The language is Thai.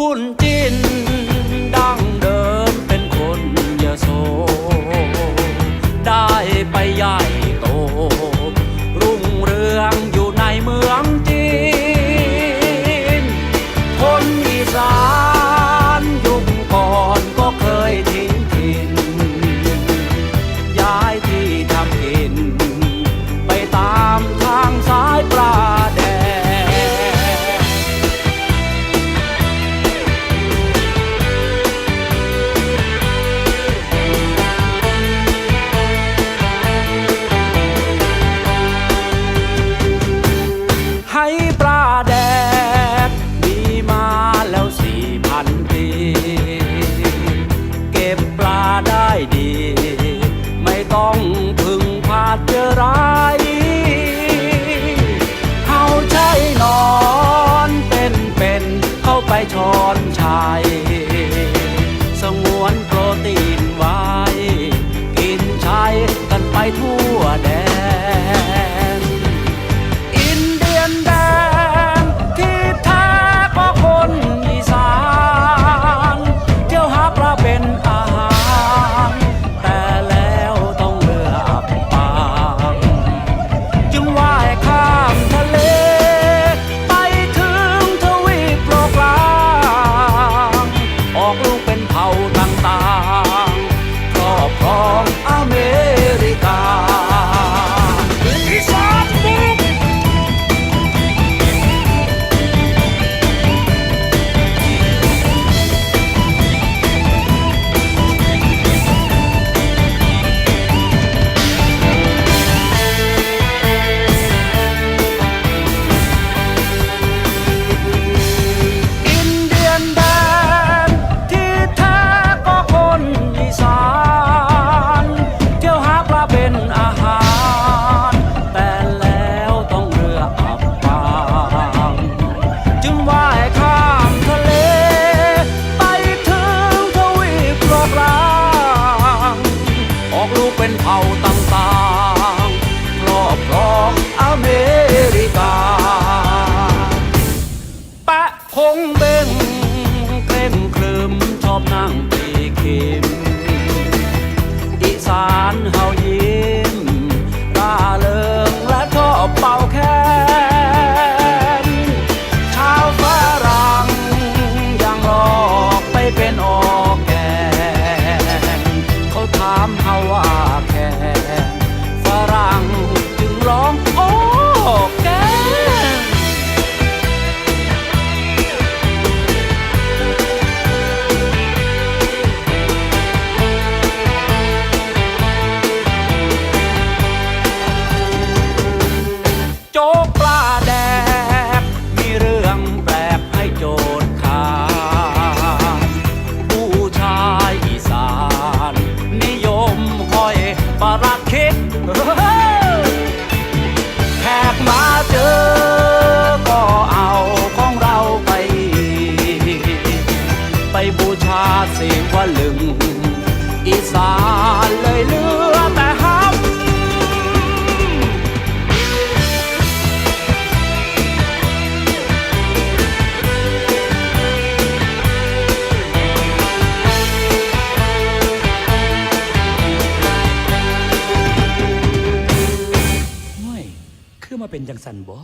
บุญจิน ดังเดิมเป็นคนยโส ได้ไปใหญ่โต รุ่งเรืองอยู่ในเมืองจีน คนอีสาน มเคลิมชอบนั่งปีเข็มอีสานเฮา อีสานเลยเลือแต่ฮับห่วยคือมาเป็นจังสันบ่